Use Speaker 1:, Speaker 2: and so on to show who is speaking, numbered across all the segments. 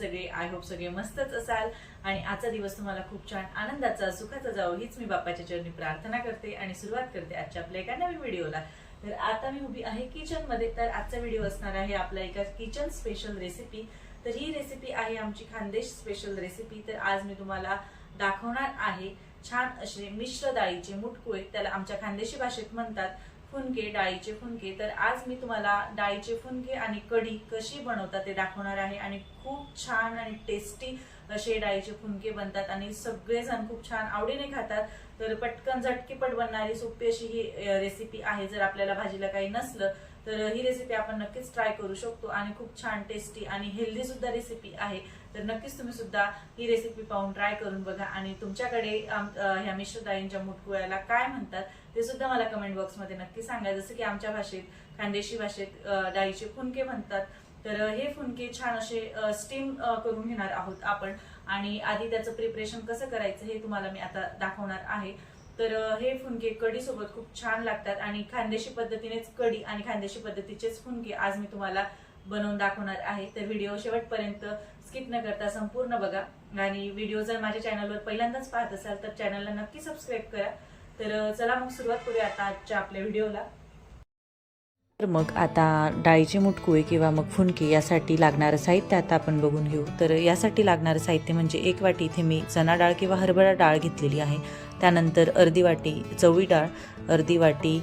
Speaker 1: सगळे I hope सगळे मस्तच असाल. आणि आजचा दिवस तुम्हाला खूप छान आनंदाचा सुखाचा जावं हीच मी बाप्पाच्या चरणी प्रार्थना करते आणि सुरुवात करते आजच्या आपल्या एका नवीन व्हिडिओला. तर आता मी उभी आहे किचनमध्ये तर आजचा व्हिडिओ असणार आहे आपला एका किचन स्पेशल रेसिपी तर ही रेसिपी आहे आमची खानदेश स्पेशल रेसिपी तर आज मी तुम्हाला दाखवणार आहे छान असे मिश्र डाळीचे मुटकुळे. त्याला आमच्या खानदेशी भाषेत म्हणतात फुनके डाळीचे फुनके. तर आज मी तुम्हाला डाळीचे फुनके आणि कढी कशी बनवतात ते दाखवणार आहे. आणि खूप छान आणि टेस्टी असे डाळीचे फुनके बनतात आणि सगळेजण खूप छान आवडीने खातात. तर पटकन झटकीपट बनणारी सोपी अशी ही रेसिपी आहे. जर आपल्याला भाजीला काही नसलं तर ही रेसिपी आपण नक्कीच ट्राय करू शकतो आणि खूप छान टेस्टी आणि हेल्दी सुद्धा रेसिपी आहे. तर नक्कीच तुम्ही सुद्धा ही रेसिपी पाहून ट्राय करून बघा आणि तुमच्याकडे आम- ह्या मिश्रदाईंच्या मुठकुळ्याला काय म्हणतात ते सुद्धा मला कमेंट बॉक्समध्ये नक्की सांगा. जसं की आमच्या भाषेत खानदेशी भाषेत डाळीचे फुनके म्हणतात. तर हे फुनके छान असे स्टीम करून घेणार आहोत आपण. आणि आधी त्याचं प्रिपरेशन कसं करायचं हे तुम्हाला मी आता दाखवणार आहे. तर हे फुनके कढी सोबत खूप छान लागतात आणि खानदेशी पद्धतीनेच कढी आणि खानदेशी पद्धतीचेच फुनके आज मी तुम्हाला बनवून दाखवणार आहे. तर व्हिडिओ शेवटपर्यंत स्किप न करता संपूर्ण बघा आणि व्हिडिओ जर माझ्या चॅनलवर पहिल्यांदाच पाहत असाल तर चॅनलला नक्की सबस्क्राईब करा. तर चला मग सुरुवात करूया आता आजच्या आपल्या व्हिडिओला.
Speaker 2: तर मग आता डाळीचे मुटकुळे किंवा मग फुनके यासाठी लागणारं साहित्य आता आपण बघून घेऊ. तर यासाठी लागणारं साहित्य म्हणजे एक वाटी इथे मी चना डाळ किंवा हरभरा डाळ घेतलेली आहे. त्यानंतर अर्धी वाटी चवळी डाळ अर्धी वाटी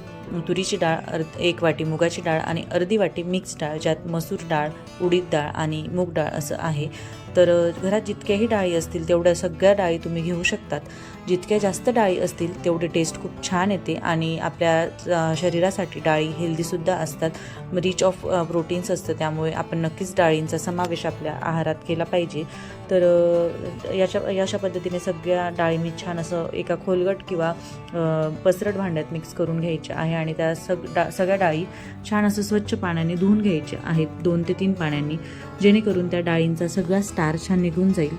Speaker 2: तुरीची डाळ अर्ध एक वाटी मुगाची डाळ आणि अर्धी वाटी मिक्स डाळ ज्यात मसूर डाळ उडीद डाळ आणि मूग डाळ असं आहे. तर घरात जितक्याही डाळी असतील तेवढ्या सगळ्या डाळी तुम्ही घेऊ शकतात. जितक्या जास्त डाळी असतील तेवढी टेस्ट खूप छान येते आणि आपल्या शरीरासाठी डाळी हेल्दीसुद्धा असतात. रिच ऑफ प्रोटीन्स असतं त्यामुळे आपण नक्कीच डाळींचा समावेश आपल्या आहारात केला पाहिजे. तर याच्या याशा पद्धतीने सगळ्या डाळी मी छान असं एका खोलगट किंवा पसरट भांड्यात मिक्स करून घ्यायचे आहे आणि त्या सग डा सगळ्या डाळी छान असं स्वच्छ पाण्याने धुवून घ्यायच्या आहेत दोन ते तीन पाण्याने जेणेकरून त्या डाळींचा सगळा स्टार्च छान निघून जाईल.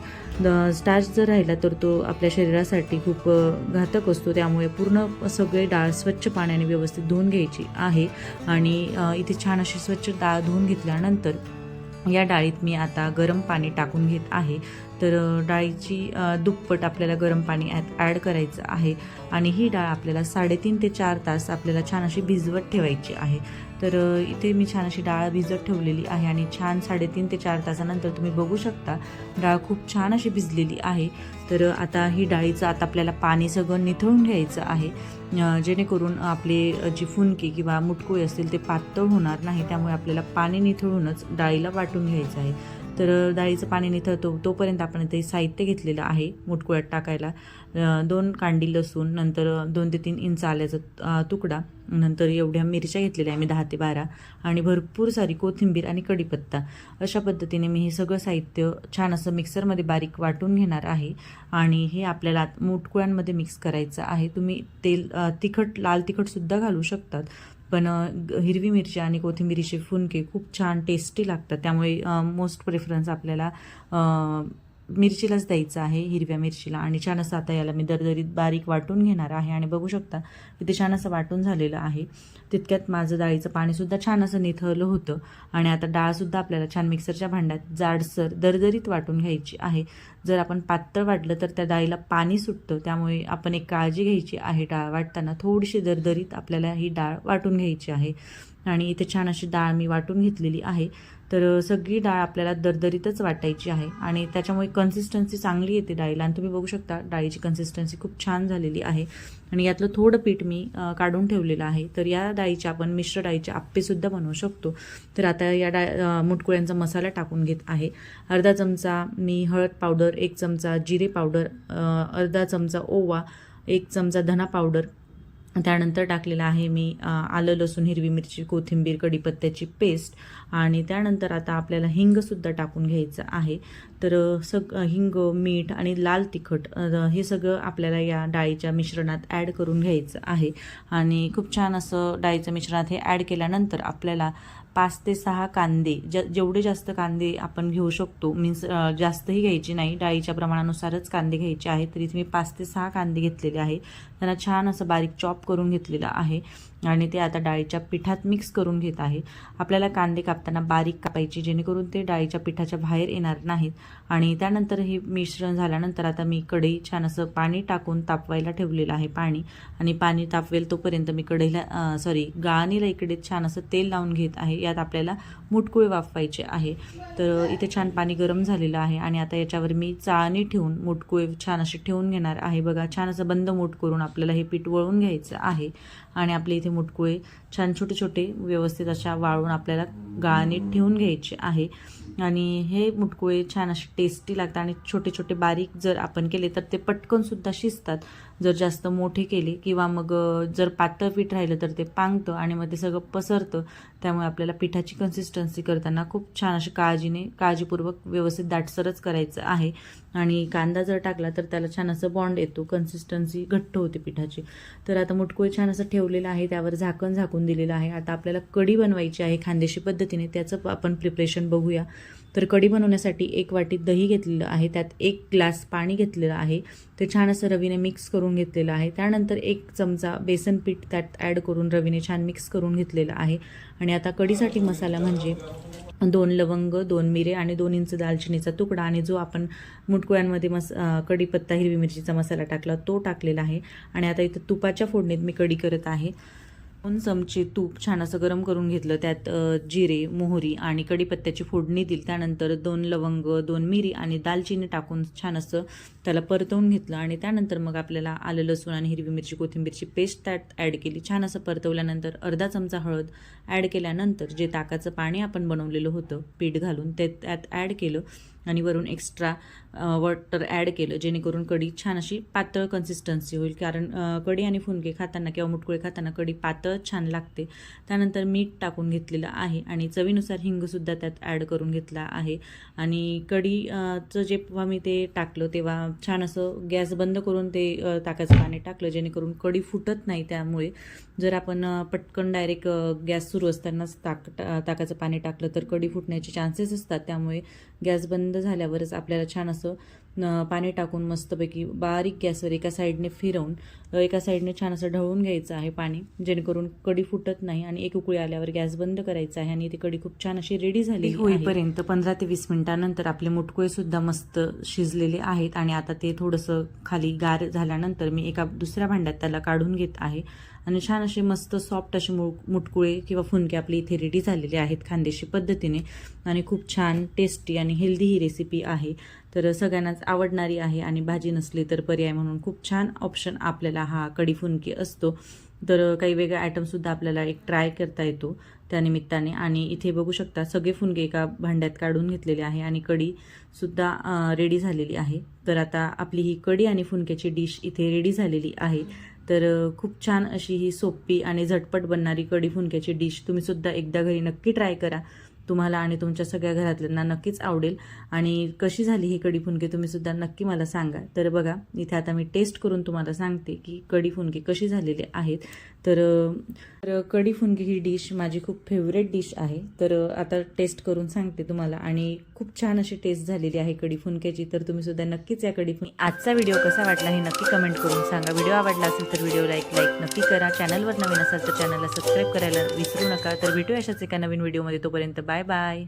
Speaker 2: स्टार्च जर राहिला तर तो आपल्या शरीरासाठी खूप घातक असतो. त्यामुळे पूर्ण सगळे डाळ स्वच्छ पाण्याने व्यवस्थित धुवून घ्यायची आहे आणि इथे छान अशी स्वच्छ डाळ धुवून घेतल्यानंतर या डाळीत मी आता गरम पाणी टाकून घेत आहे. तर डाळीची दुप्पट आपल्याला गरम पाणी ॲड ॲड करायचं आहे. आणि ही डाळ आपल्याला साडेतीन ते चार तास आपल्याला छान अशी भिजवत ठेवायची आहे. तर इथे मी छान अशी डाळ भिजत ठेवलेली आहे आणि छान साडेतीन ते चार तासानंतर तुम्ही बघू शकता डाळ खूप छान अशी भिजलेली आहे. तर आता ही डाळीचं आता आपल्याला पाणी सगळं निथळून घ्यायचं आहे. जेणेकरून आपले जी फुनके किंवा मुटकोळी असतील ते पातळ होणार नाही. त्यामुळे आपल्याला पाणी निथळूनच डाळीला वाटून घ्यायचं आहे. तर डाळीचं पाणी निथळतो तोपर्यंत आपण इथे साहित्य घेतलेलं आहे मुटकुळ्यात टाकायला. दोन कांडी लसूण नंतर दोन ते तीन इंच आल्याचा तुकडा नंतर एवढ्या मिरच्या घेतलेल्या आहे मी दहा ते बारा. आणि भरपूर सारी कोथिंबीर आणि कढीपत्ता. अशा पद्धतीने मी हे सगळं साहित्य छान असं मिक्सरमध्ये बारीक वाटून घेणार आहे. आणि हे आपल्याला आत- मुटकुळ्यांमध्ये मिक्स करायचं आहे. तुम्ही तेल तिखट लाल तिखटसुद्धा घालू शकतात. पण ग- हिरवी मिरची आणि कोथिंबिरीचे फुनके खूप छान टेस्टी लागतात. त्यामुळे मोस्ट प्रेफरन्स आपल्याला मिरचीलाच द्यायचं आहे हिरव्या मिरचीला. आणि छान असं आता याला मी दरदरीत बारीक वाटून घेणार आहे. आणि बघू शकता इथे छान असं वाटून झालेलं आहे. तितक्यात माझं डाळीचं पाणीसुद्धा छान असं निथळलं होतं. आणि आता डाळसुद्धा आपल्याला छान मिक्सरच्या भांड्यात जाडसर दरदरीत वाटून घ्यायची आहे. जर आपण पातळ वाटलं तर त्या डाळीला पाणी सुटतं. त्यामुळे आपण एक काळजी घ्यायची आहे डाळ वाटताना. थोडीशी दरदरीत आपल्याला ही डाळ वाटून घ्यायची आहे. आणि इथे छान अशी डाळ मी वाटून घेतलेली आहे. तर सगळी डाळ आपल्याला दरदरीतच वाटायची आहे आणि त्याच्यामुळे कन्सिस्टन्सी चांगली येते डाळीला. आणि तुम्ही बघू शकता डाळीची कन्सिस्टन्सी खूप छान झालेली आहे. आणि यातलं थोडं पीठ मी काढून ठेवलेलं आहे. तर या डाळीचे आपण मिश्र डाळीचे आप्पेसुद्धा बनवू शकतो. तर आता या डाळ मुटकुळ्यांचा मसाला टाकून घेत आहे. अर्धा चमचा मी हळद पावडर एक चमचा जिरे पावडर अर्धा चमचा ओवा एक चमचा धना पावडर त्यानंतर टाकलेलं आहे मी आलं लसूण हिरवी मिरची कोथिंबीर कढीपत्त्याची पेस्ट आणि त्यानंतर आता आपल्याला हिंगसुद्धा टाकून घ्यायचं आहे. तर सग हिंग मीठ आणि लाल तिखट हे सगळं आपल्याला या डाळीच्या मिश्रणात ॲड करून घ्यायचं आहे. आणि खूप छान असं डाळीचं मिश्रणात हे ॲड केल्यानंतर आपल्याला पाच ते सहा कांदे ज जेवढे जास्त कांदे आपण घेऊ शकतो मीन्स जास्तही घ्यायची नाही. डाळीच्या प्रमाणानुसारच कांदे घ्यायचे आहेत तरी मी पाच ते सहा कांदे घेतलेले आहे त्यांना छान असं बारीक चॉप करून घेतलेलं आहे आणि ते आता डाळीच्या पिठात मिक्स करून घेत आहे. आपल्याला कांदे कापताना बारीक कापायचे जेणेकरून ते डाळीच्या पिठाच्या बाहेर येणार नाहीत. आणि त्यानंतर हे मिश्रण झाल्यानंतर आता मी कढई छान असं पाणी टाकून तापवायला ठेवलेलं आहे पाणी. आणि पाणी तापवेल तोपर्यंत मी कढईला सॉरी गाळणीला इकडे छान असं तेल लावून घेत आहे. यात आपल्याला मुटकुळे वाफवायचे आहे. तर इथे छान पाणी गरम झालेलं आहे आणि आता याच्यावर मी चाळणी ठेवून मुटकुळे छान असे ठेवून घेणार आहे. बघा छान असं बंद मूठ करून आपल्याला हे पीठ वळून घ्यायचं आहे आणि आपले इथे मुटकुळे छान छोटे छोटे व्यवस्थित अशा वाळून आपल्याला गाळणीत ठेवून घ्यायचे आहे. आणि हे मुटकुळे छान असे टेस्टी लागतात आणि छोटे छोटे बारीक जर आपण केले तर ते पटकन सुद्धा शिजतात. जर जास्त मोठे केले किंवा मग जर पातळ पीठ राहिलं तर ते पांगतं आणि मग ते सगळं पसरतं त्यामुळे आपल्याला पिठाची कन्सिस्टन्सी करताना खूप छान अशी काळजीने काळजीपूर्वक व्यवस्थित दाटसरच करायचं आहे. आणि कांदा जर टाकला तर त्याला छान असं बॉन्ड येतो कन्सिस्टन्सी घट्ट होते पिठाची. तर आता मुटकुळे छान असं ठेवलेलं आहे त्यावर झाकण झाकून दिलेलं आहे. आता आपल्याला कढी बनवायची आहे खानदेशी पद्धतीने त्याचं आपण प्रिपरेशन बघूया. तर कढी बनवण्यासाठी एक वाटी दही घेतलेलं आहे त्यात एक ग्लास पाणी घेतलेलं आहे. ते छान असं रवीने मिक्स करून घेतलेलं आहे. त्यानंतर एक चमचा बेसन पीठ त्यात ॲड करून रवीने छान मिक्स करून घेतलेलं आहे. आणि आता कढीसाठी मसाला म्हणजे दोन लवंग दोन मिरे आणि दोन इंच दालचिनीचा तुकडा आणि जो आपण मुटकुळ्यांमध्ये मस कढीपत्ता हिरवी मिरचीचा मसाला टाकला तो टाकलेला आहे. आणि आता इथं तुपाच्या फोडणीत मी कढी करत आहे. दोन चमचे तूप छान असं गरम करून घेतलं. त्यात जिरे मोहरी आणि कढीपत्त्याची फोडणी दिली. त्यानंतर दोन लवंग दोन मिरी आणि दालचिनी टाकून छान असं त्याला परतवून घेतलं. आणि त्यानंतर मग आपल्याला आलं लसूण आणि हिरवी मिरची कोथिंबीरची पेस्ट त्यात ॲड केली. छान असं परतवल्यानंतर अर्धा चमचा हळद ॲड केल्यानंतर जे ताकाचं पाणी आपण बनवलेलं होतं पीठ घालून ते त्यात ॲड केलं. आणि वरून एक्स्ट्रा वॉटर ॲड केलं जेणेकरून कढी छान अशी पातळ कन्सिस्टन्सी होईल. कारण कढी आणि फुनके खाताना किंवा मुटकुळे खाताना कढी पातळ छान लागते. त्यानंतर मीठ टाकून घेतलेलं आहे आणि चवीनुसार हिंगसुद्धा त्यात ॲड करून घेतला आहे. आणि कढीचं जेव्हा मी ते टाकलं तेव्हा छान असं गॅस बंद करून ते ताकाचं पाणी टाकलं जेणेकरून कढी फुटत नाही त्यामुळे. जर आपण पटकन डायरेक्ट गॅस सुरू असतानाच ताक टा- ताकाचं पाणी टाकलं तर कढी फुटण्याचे चान्सेस असतात. त्यामुळे गॅस बंद बंद झाल्यावरच आपल्याला छान असं पाणी टाकून मस्तपैकी बारीक गॅसवर एका साईडने फिरवून एका साईडने छान असं ढवळून घ्यायचं आहे पाणी जेणेकरून कढी फुटत नाही आणि एक उकळी आल्यावर गॅस बंद करायचा आहे आणि ती कढी खूप छान अशी रेडी झाली होईपर्यंत पंधरा ते वीस मिनिटानंतर आपले मुटकुळे सुद्धा मस्त शिजलेले आहेत आणि आता ते थोडंसं खाली गार झाल्यानंतर मी एका दुसऱ्या भांड्यात त्याला काढून घेत आहे. आणि छान असे मस्त सॉफ्ट असे मु मुटकुळे किंवा फुनके आपले इथे रेडी झालेले आहेत खानदेशी पद्धतीने आणि खूप छान टेस्टी आणि हेल्दी ही रेसिपी आहे. तर सगळ्यांनाच आवडणारी आहे आणि भाजी नसली तर पर्याय म्हणून खूप छान ऑप्शन आपल्याला हा कडी फुनकी असतो. तर काही वेगळे आयटमसुद्धा आपल्याला एक ट्राय करता येतो त्यानिमित्ताने आणि इथे बघू शकता सगळे फुनके एका भांड्यात काढून घेतलेले आहे आणि कढीसुद्धा रेडी झालेली आहे. तर आता आपली ही कढी आणि फुनक्याची डिश इथे रेडी झालेली आहे. तर खूप छान अशी ही सोपी आणि झटपट बनणारी कढी फुनक्याची डिश तुम्ही सुद्धा एकदा घरी नक्की ट्राय करा. तुम्हाला आणि तुमच्या सगळ्या घरातल्यांना नक्कीच आवडेल. आणि कशी झाली ही कडी फुनके तुम्ही सुद्धा नक्की मला सांगा. तर बघा इथे आता मी टेस्ट करून तुम्हाला सांगते की कडी फुनके कशी झालेले आहेत. तर तर कढी फुनके ही डिश माझी खूप फेवरेट डिश आहे. तर आता टेस्ट करून सांगते तुम्हाला. आणि खूप छान अशी टेस्ट झालेली आहे कडी फुनक्याची तर तुम्ही सुद्धा नक्कीच या कडी फुन आजचा व्हिडिओ कसा वाटला हे नक्की कमेंट करून सांगा. व्हिडिओ आवडला असेल तर व्हिडिओ लाईक लाईक नक्की करा. चॅनलवर नवीन असाल तर चॅनलला सबस्क्राईब करायला विसरू नका. तर भेटू अशाच एका नवीन व्हिडिओमध्ये तोपर्यंत बाय बाय